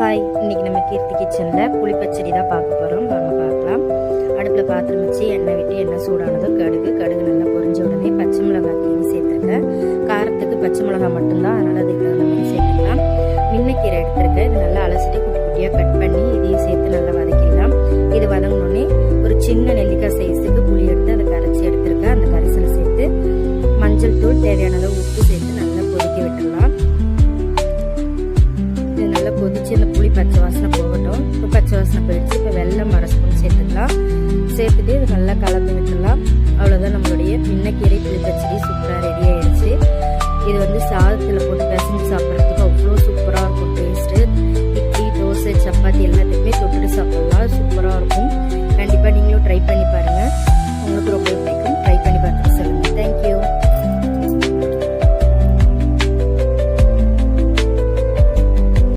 Hi இன்னைக்கு நம்ம கீர்த்தி கிச்சனில் புளிப்பச்சடி தான் பார்க்க போகிறோம் நம்ம பார்க்கலாம். அடுப்பில் பாத்திரம் வச்சு எண்ணெய் விட்டு எண்ணெய் சூடானதோ கடுகு கடுகு நல்லா பொரிஞ்ச உடனே பச்சை மிளகாய் சேர்த்துருக்கேன் காரத்துக்கு பச்சை மிளகாய் மட்டும்தான் அதனால் அதுக்கு தகுந்த மாதிரி சேர்த்துக்கலாம். மின்னக்கீரை எடுத்துருக்கேன். இது நல்லா அலசிட்டு குட்டி குட்டியாக கட் பண்ணி இதையும் சேர்த்து நல்லா வதக்கிடலாம். இது வதங்கினோடனே ஒரு சின்ன நெல்லிக்காய் சைஸுக்கு புளி எடுத்து அதை கரைச்சி எடுத்துருக்கேன். அந்த கரைசலை சேர்த்து மஞ்சள் தூள் தேவையான அளவு உப்பு சேர்த்து வச்சு இந்த புளி பச்சை வாசனை போகட்டும். இப்போ பச்சை வாசனை போயிடுச்சு. இப்போ வெள்ளம் அரை சேர்த்துக்கலாம். சேர்த்துட்டு இது நல்லா கலந்து விட்டுடலாம். அவ்வளோதான் நம்மளுடைய பின்னக்கீரை புளி பச்சடி சூப்பராக ரெடி ஆயிடுச்சு. இது வந்து சாதத்தில் போட்டு பிசைஞ்சு சாப்பிட்றதுக்கு அவ்வளோ சூப்பராக இருக்கும். டேஸ்ட்டு இட்லி தோசை சப்பாத்தி எல்லாத்தையுமே தொட்டுட்டு சாப்பிட்லாம் சூப்பராக இருக்கும்.